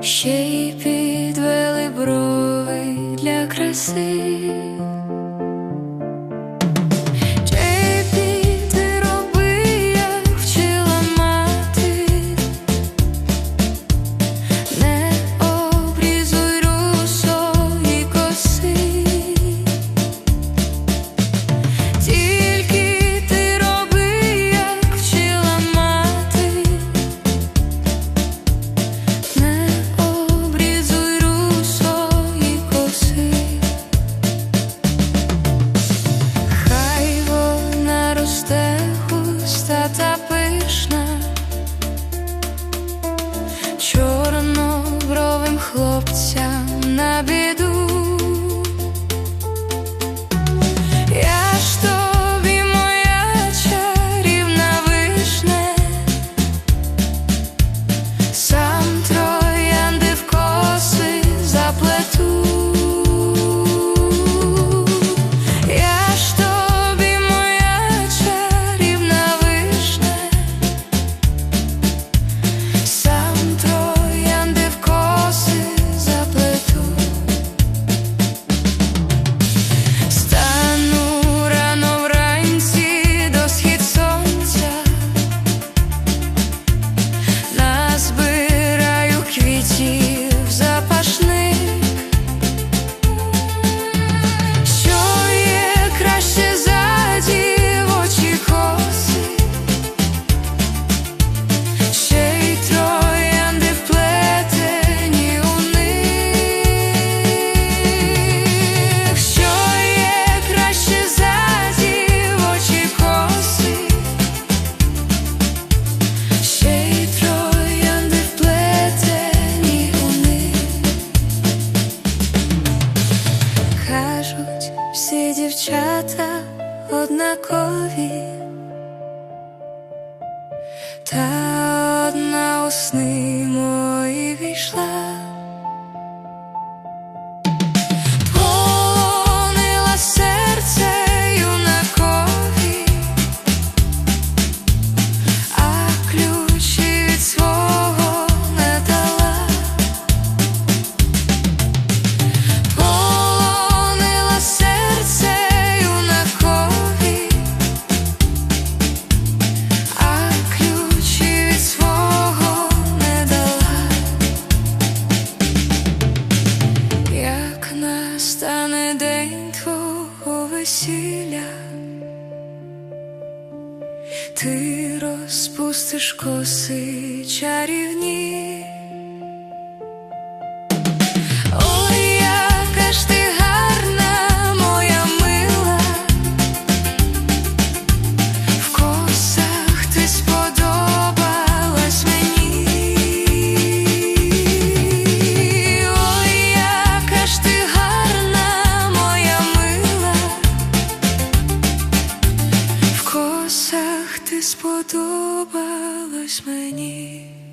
ще й підвели брови для краси. однакові, та одна у сни мої війшла. весілля, ти розпустиш коси чарівні. росах ти сподобалась мені.